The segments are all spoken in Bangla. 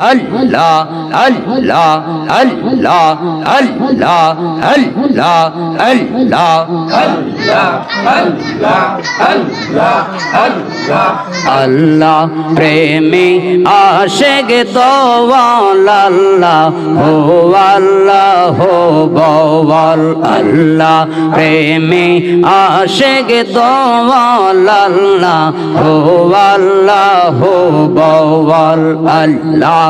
আল্লাহ আল্লাহ আল্লাহ আল্লাহ আল্লাহ আল্লাহ আল্লাহ প্রেমী আশেক দোয়াল আল্লাহ হো আল্লাহ হো বওয়াল, আল্লাহ প্রেমী আশেক দোয়াল আল্লাহ হো আল্লাহ হো বওয়াল, আল্লাহ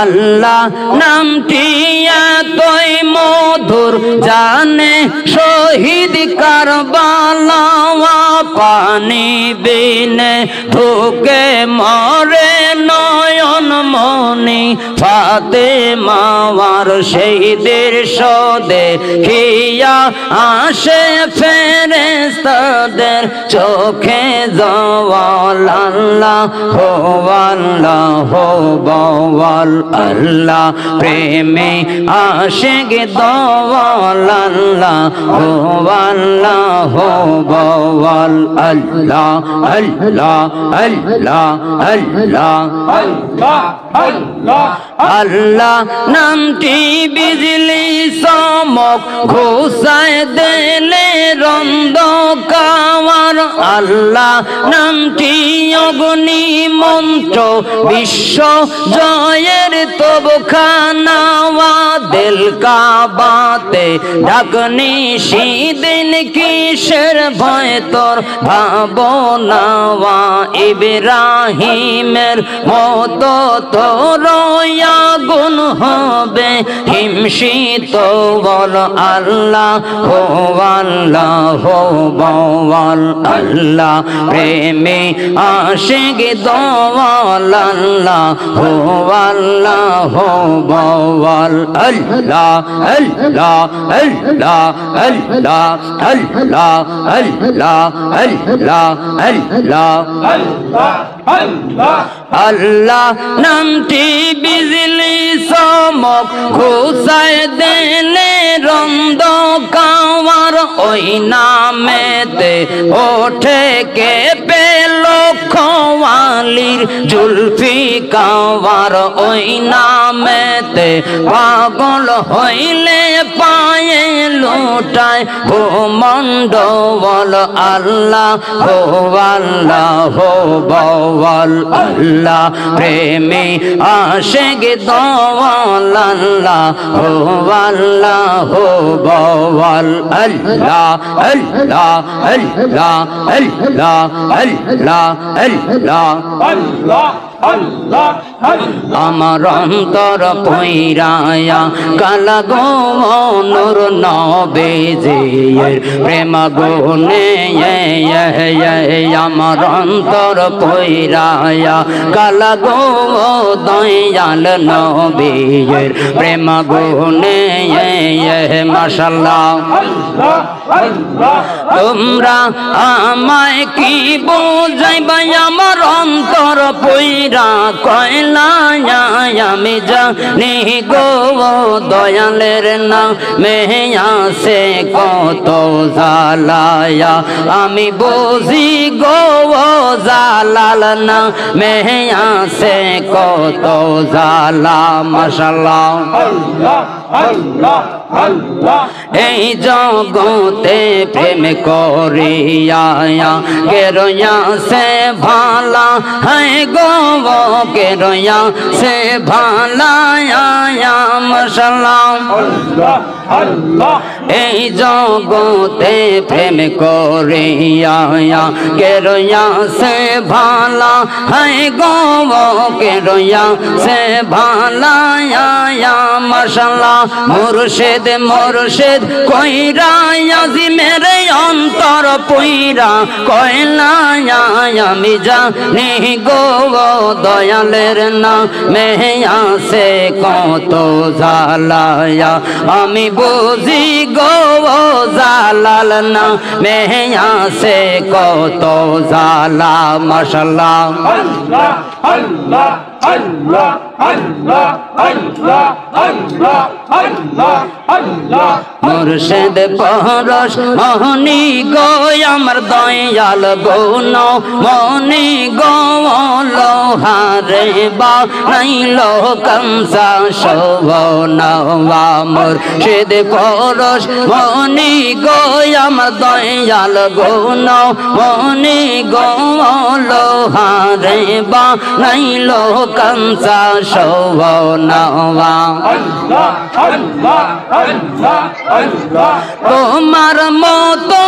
আল্লাহ নামটি এতই মধুর, জানে শহীদ কারবালা পানি বিনে ধুকে মরে নয়ন মনি। ফাতে মাওয়ার সেই দৃশ্য দেখিয়া আসে ফেরেস্তাদের চোখে জওয়াল। আল্লাহ হো আল্লাহ হো বওয়াল আল্লাহ, প্রেমে আশেক দওয়াল আল্লাহ হো আল্লাহ হো আল্লাহ আল্লাহ আল্লাহ আল্লাহ আল্লাহ আল্লাহ আল্লাহ। নামটি বিজলি চমক, ঘোষায় দেলে রন্দ কাওয়ার আল্লাহ। নামটি অগ্নি মন্ত্র, বিশ্ব জয়ের তব খানাওয়া দিল কাবাতে। ডাকনি সিদিন কিসের ভয় তোর ভাবনাওয়া ইব্রাহিমের মতো তোর আগুন হবে। হিমশিত বল আল্লাহ হো আল্লাহ হো বওয়াল আল্লাহ। প্রেমে আশিক দোয়াল আল্লাহ আল্লাহ বওয়াল আল্লাহ আল্লাহ আল্লাহ আল্লাহ আল্লাহ আল্লাহ আল্লাহ আল্লাহ। আল্লাহ আল্লাহ নামটি বিজলি চমক ঘুষায় দেলে রন্দ কাওয়ার ওই নামেতে ওঠে কে খোয়ালির জুলফি কাওয়ার ওই নামেতে পাগল হইলে পায়ে লুটায় ভূমণ্ডল আল্লাহ হো আল্লাহ, হো বওয়াল আল্লাহ। প্রেমে আশেক দওয়াল আল্লাহ, হো আল্লাহ, হো বওয়াল আল্লাহ আল্লাহ আল্লাহ আল্লাহ আল্লাহ আল্লাহ। 那你呢 আমার অন্তর পৈরায়া কালা গো নূর নবেজের প্রেম গুনে আমার অন্তর পৈরায়া কালা গো দয়াল নবীর প্রেম গুনে মাশাল্লাহ তোমরা আমায় কি বোঝাইবাই আমার অন্তর পইরা কয়লা আমি জানি গো দয়ালের নাম মেয়াছে কত জালায়া আমি বুঝি গো জালাল না মেয়াছে কত জালা আল্লাহ আল্লাহ আল্লাহ এই জগতে প্রেম করিয়া গেরয়া সে ভালা হ্যাঁ গো গেরয়া সে ভালা মশালাম আল্লাহ আল্লাহ। এই জগতে প্রেম করিয়া গেরয়া সে ভালা হ্যাঁ গো গেরয়া সে ভালা মশালা মুর্শিদ মুর্শিদ, কইরা আজিমের অন্তর পইরা কয়লা আমি জানি গো দয়ালের না মেয়াছে কত জালায়া আমি বুঝি গো জালাল না মেয়াছে কত জালা মশলা আল্লাহ আল্লাহ। Allah, Allah, Allah, Allah, Allah, Allah. মুর্শিদ পরশ মোহনী গো আমার দয়াল গুণ। মনি গো লোহারে বা নাইল কংসা শোভনবা মুর্শিদ পরশ মনি গো আমার দয়াল গুণ। মনি গো লোহারে বা নাইল কংসা Allah, Allah, Allah. তোমার মতো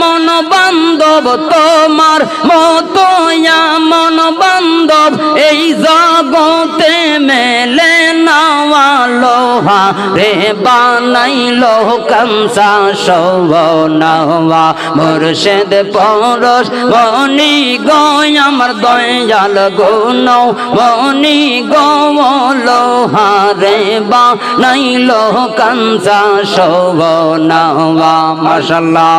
মন বান্ধব তোমার মতো মন বান্ধব এই জগতে মেলে নাওয়া লোহা রে বানাইলো কংসা শোভ নাওয়া মুর্শিদ পরশ মনি গো আমার দয়াল গুণ। বনি বা হারে বা নাইল কাঞ্চা শোভনাবা মাশাল্লাহ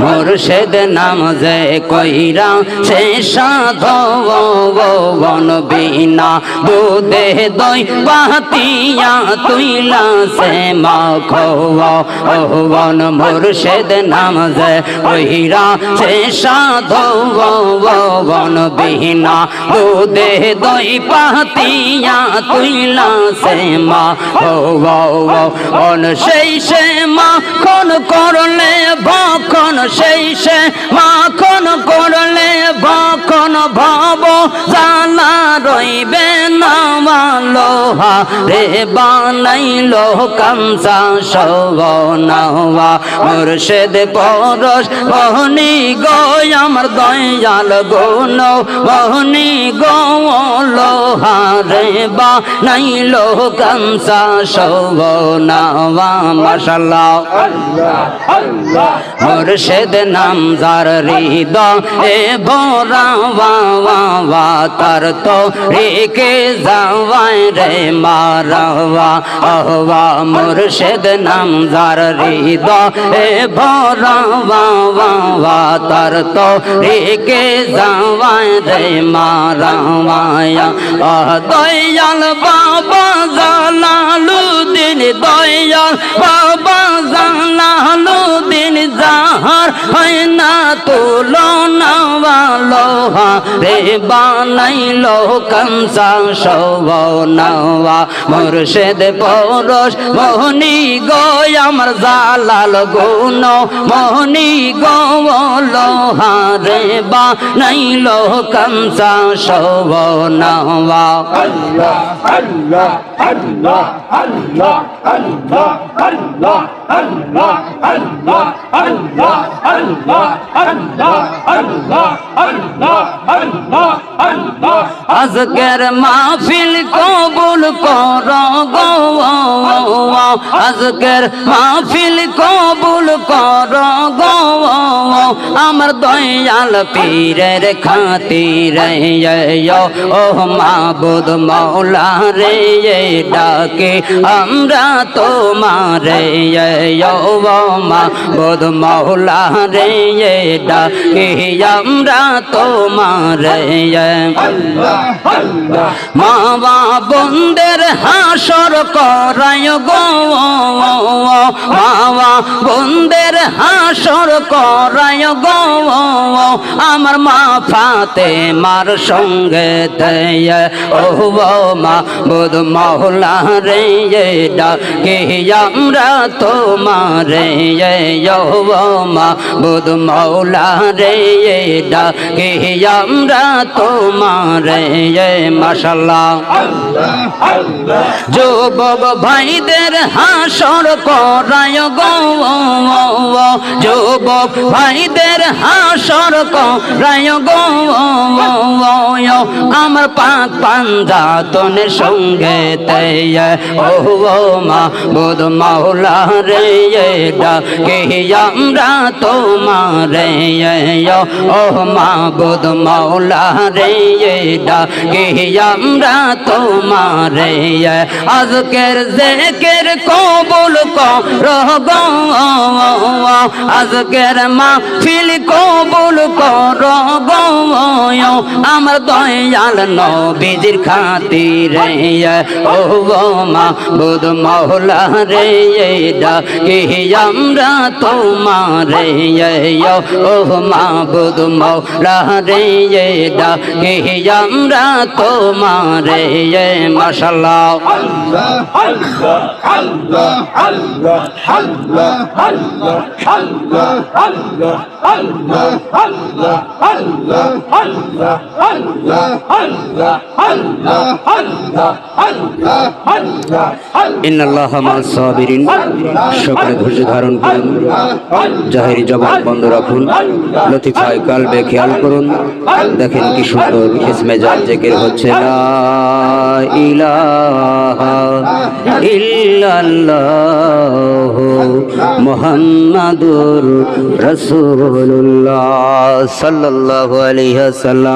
মুর্শেদ নাম যে কইরা সে সাধবন বিনা দুদে দই পাতিয়া তুইলা সে মাখো ওহবন মুর্শেদ নাম যে কইরা সে সাধবন বিনা দুধে দই পাতিয়া তুইলা সে মাখন সেই সে মাখন করলে ভখন সেই সে মাখন করলে ভখন ভব জালা রইবে নামা লোহা রে বানাইল কামসা সব নাওয়া। মুর্শিদ পরশ মোহনি গো, আমার দয়াল ধনী গোহারে বা নাই লো কামসা সব নাওয়া, মশাল্লাহ। মুর্শিদ নাম জার হৃদ এ ভোরা তার তো রেকে যাওয়াই রে মারাওয়া আহবা মুর্শিদ নাম জার হৃদ এ ভোরা তার তো রেকে যাওয়াই রে মারামায়া। দয়াল বাবা জানালু দিন দয়াল বাবা জানালু দিন যাহার হয় না তুলনা লোহা রে বানাইলো কংসা শোভ নওয়া মুর্শিদ পরশ মোহনি গো আমার জালাল গুণ মোহনি গো লোহা রে বানাইলো কংসা শোভ নওয়া Allah, Allah, Allah, Allah, Allah, Allah, Allah. আজকের মাহফিল কবুল কর গো। আজকের মাহফিল কবুল কর গো। আমার দয়াল পীরের খাতির ও মাবুদ মৌলা রে ডাকে। আমরা তোমারে ও মাবুদ মৌলা রে ডাকে। আমরা Allah, Allah. বন্দের হাসর করায় গো মামা বন্দের হাসর করায় গো আমার মা ফাতে মার সঙ্গে দেয় ও মা বুধ মহলা রে ডাকে আমরা তোমারে ও মা বুধ মৌলা রে ডাকে আমরা তোমারে. যুবক ভাইদের হাসর করায় গো যুবক ভাইদের হাসর করায় গো আমার পাক পাঞ্জাতনের সঙ্গে তেয় ও মা। বুধ মাওলা রে ডাকে আমরা তোমারে ও। মাবুদ মৌলা রে ডাকি আমরা তোমার। আজকের জেকের কবুল করগ আজকের মা ফিল কবুল করগ আমার দয়াল নবীজির খাতিরে। ও মা বুধ মহলা রে ডাকি আমরা তোমার। ও মা বুধ সকলে ধৈর্য ধারণ করুন। জাহেরি জবান বন্ধ রাখুন। লতিফায় কালবে খেয়াল করুন। দেখেন কি সুন্দর ইসমে যার জেকের হচ্ছে মোহাম্মদুর ইলাহা ইল্লাল্লাহ আলিয়া রাসূলুল্লাহ সাল্লাল্লাহু আলাইহি ওয়াসাল্লাম।